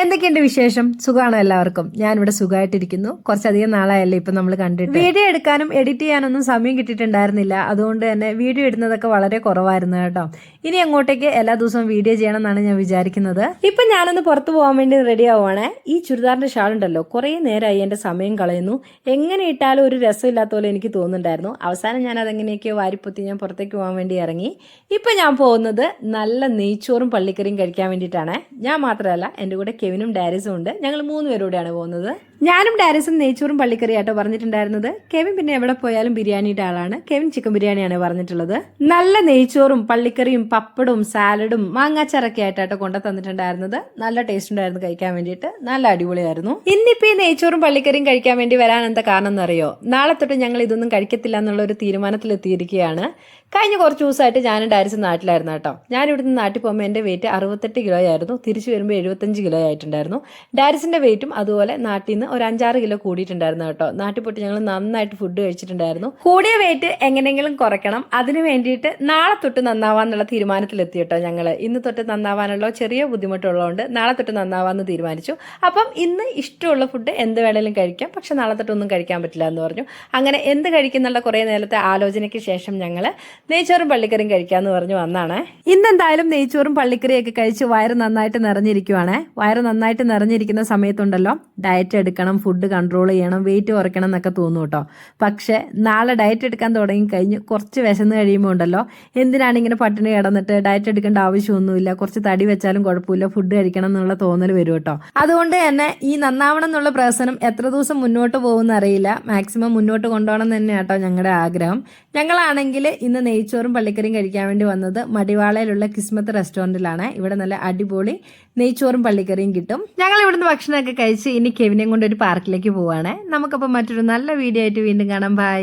എന്തൊക്കെയുണ്ട് വിശേഷം? സുഖമാണോ എല്ലാവർക്കും? ഞാനിവിടെ സുഖമായിട്ടിരിക്കുന്നു കുറച്ചധികം നാളായല്ലേ ഇപ്പൊ നമ്മൾ കണ്ടിട്ട്. വീഡിയോ എടുക്കാനും എഡിറ്റ് ചെയ്യാനൊന്നും സമയം കിട്ടിയിട്ടുണ്ടായിരുന്നില്ല. അതുകൊണ്ട് തന്നെ വീഡിയോ ഇടുന്നതൊക്കെ വളരെ കുറവായിരുന്നു കേട്ടോ. ഇനി അങ്ങോട്ടേക്ക് എല്ലാ ദിവസവും വീഡിയോ ചെയ്യണം എന്നാണ് ഞാൻ വിചാരിക്കുന്നത്. ഇപ്പൊ ഞാനൊന്ന് പുറത്തു പോകാൻ വേണ്ടി റെഡി ആവുകയാണെ ഈ ചുരിദാറിന്റെ ഷാൾ ഉണ്ടല്ലോ. കുറേ നേരമായി എന്റെ സമയം കളയുന്നു. എങ്ങനെ ഇട്ടാലും ഒരു രസമില്ലാത്ത പോലെ എനിക്ക് തോന്നുന്നുണ്ടായിരുന്നു. അവസാനം ഞാൻ അതെങ്ങനെയൊക്കെയോ വാരിപ്പൊത്തി ഞാൻ പുറത്തേക്ക് പോകാൻ വേണ്ടി ഇറങ്ങി. ഇപ്പൊ ഞാൻ പോകുന്നത് നല്ല നെയ്ച്ചോറും പള്ളിക്കറിയും കഴിക്കാൻ വേണ്ടിയിട്ടാണ്. ഞാൻ മാത്രമല്ല എന്റെ കൂടെ കെവിനും ഡാരിസും ഉണ്ട്. ഞങ്ങൾ മൂന്ന് പേരോടെയാണ് പോകുന്നത്. ഞാനും ഡാരിസും നെയ്ച്ചോറും പള്ളിക്കറിയാട്ടോ പറഞ്ഞിട്ടുണ്ടായിരുന്നത്. കെവിൻ പിന്നെ എവിടെ പോയാലും ബിരിയാണിയുടെ ആളാണ്. കെവിൻ ചിക്കൻ ബിരിയാണിയാണ് പറഞ്ഞിട്ടുള്ളത്. നല്ല നെയ്ച്ചോറും പള്ളിക്കറിയും പപ്പടും സാലഡും മാങ്ങാച്ചാറൊക്കെ ആയിട്ടാട്ടോ കൊണ്ടു തന്നിട്ടുണ്ടായിരുന്നത്. നല്ല ടേസ്റ്റ് ഉണ്ടായിരുന്നു കഴിക്കാൻ വേണ്ടിയിട്ട്. നല്ല അടിപൊളിയായിരുന്നു. ഇന്നിപ്പോ ഈ നെയ്ച്ചോറും പള്ളിക്കറിയും കഴിക്കാൻ വേണ്ടി വരാൻ എന്താ കാരണം എന്നറിയോ? നാളെ തൊട്ട് ഞങ്ങൾ ഇതൊന്നും കഴിക്കത്തില്ല എന്നുള്ള ഒരു തീരുമാനത്തിൽ എത്തിയിരിക്കുകയാണ് കഴിഞ്ഞ കുറച്ച് ദിവസമായിട്ട് ഞാനും ഡാരിസും നാട്ടിലായിരുന്നു കേട്ടോ. ഞാൻ ഇവിടുന്ന് നാട്ടിൽ പോകുമ്പോൾ എന്റെ വെയിറ്റ് അറുപത്തെട്ട് കിലോ ആയിരുന്നു. തിരിച്ചു വരുമ്പോൾ എഴുപത്തഞ്ച് കിലോ ആയിട്ടുണ്ടായിരുന്നു. ഡാരിസിന്റെ വെയിറ്റും അതുപോലെ നാട്ടിൽ നിന്ന് ഒരു അഞ്ചാറ് കിലോ കൂടിയിട്ടുണ്ടായിരുന്നു കേട്ടോ. നാട്ടിൽ പോയിട്ട് ഞങ്ങൾ നന്നായിട്ട് ഫുഡ് കഴിച്ചിട്ടുണ്ടായിരുന്നു. കൂടിയ വെയിറ്റ് എങ്ങനെയെങ്കിലും കുറയ്ക്കണം. അതിനു വേണ്ടിയിട്ട് നാളെ തൊട്ട് നന്നാവാന്നുള്ള തീരുമാനത്തിലെത്തി കേട്ടോ ഞങ്ങൾ ഇന്ന് തൊട്ട് നന്നാവാനുള്ള ചെറിയ ബുദ്ധിമുട്ടുള്ളതുകൊണ്ട് നാളെ തൊട്ട് നന്നാവാന്ന് തീരുമാനിച്ചു. അപ്പം ഇന്ന് ഇഷ്ടമുള്ള ഫുഡ് എന്ത് വേണേലും കഴിക്കാം. പക്ഷെ നാളെ തൊട്ടൊന്നും കഴിക്കാൻ പറ്റില്ല എന്ന് പറഞ്ഞു. അങ്ങനെ എന്ത് കഴിക്കുന്നുള്ള കുറേ നേരത്തെ ആലോചനയ്ക്ക് ശേഷം ഞങ്ങൾ നെയ്ച്ചോറും പള്ളിക്കറിയും കഴിക്കാമെന്ന് പറഞ്ഞു വന്നാണ്. ഇന്നെന്തായാലും നെയ്ച്ചോറും പള്ളിക്കറിയൊക്കെ കഴിച്ച് വയറ് നന്നായിട്ട് നിറഞ്ഞിരിക്കുവാണ്. വയറ് നന്നായിട്ട് നിറഞ്ഞിരിക്കുന്ന സമയത്തുണ്ടല്ലോ. ഡയറ്റ് എടുക്കണം ഫുഡ് കൺട്രോൾ ചെയ്യണം വെയിറ്റ് കുറയ്ക്കണം എന്നൊക്കെ തോന്നും കേട്ടോ. പക്ഷേ നാളെ ഡയറ്റ് എടുക്കാൻ തുടങ്ങി കഴിഞ്ഞ് കുറച്ച് വിശന്ന് കഴിയുമ്പോൾ ഉണ്ടല്ലോ എന്തിനാണ് ഇങ്ങനെ പട്ടിണി കിടന്നിട്ട് ഡയറ്റ് എടുക്കേണ്ട ആവശ്യമൊന്നുമില്ല കുറച്ച് തടി വെച്ചാലും കുഴപ്പമില്ല ഫുഡ് കഴിക്കണം എന്നുള്ള തോന്നൽ വരും കേട്ടോ. അതുകൊണ്ട് തന്നെ ഈ നന്നാവണം എന്നുള്ള പ്രവർത്തനം എത്ര ദിവസം മുന്നോട്ട് പോകുമെന്ന് അറിയില്ല. മാക്സിമം മുന്നോട്ട് കൊണ്ടുപോകണം തന്നെ കേട്ടോ ഞങ്ങളുടെ ആഗ്രഹം. ഞങ്ങളാണെങ്കിൽ ഇന്ന് നെയ്ച്ചോറും പള്ളിക്കറിയും കഴിക്കാൻ വേണ്ടി വന്നത് മടിവാളയിലുള്ള കിസ്മത്ത് റെസ്റ്റോറന്റിലാണ് ഇവിടെ നല്ല അടിപൊളി നെയ്ച്ചോറും പള്ളിക്കറിയും കിട്ടും. ഞങ്ങൾ ഇവിടുന്ന് ഭക്ഷണമൊക്കെ കഴിച്ച് ഇനി കെവിനെയും കൊണ്ട് ഒരു പാർക്കിലേക്ക് പോവാണ്. നമുക്കപ്പോൾ മറ്റൊരു നല്ല വീഡിയോ ആയിട്ട് വീണ്ടും കാണാം. ബൈ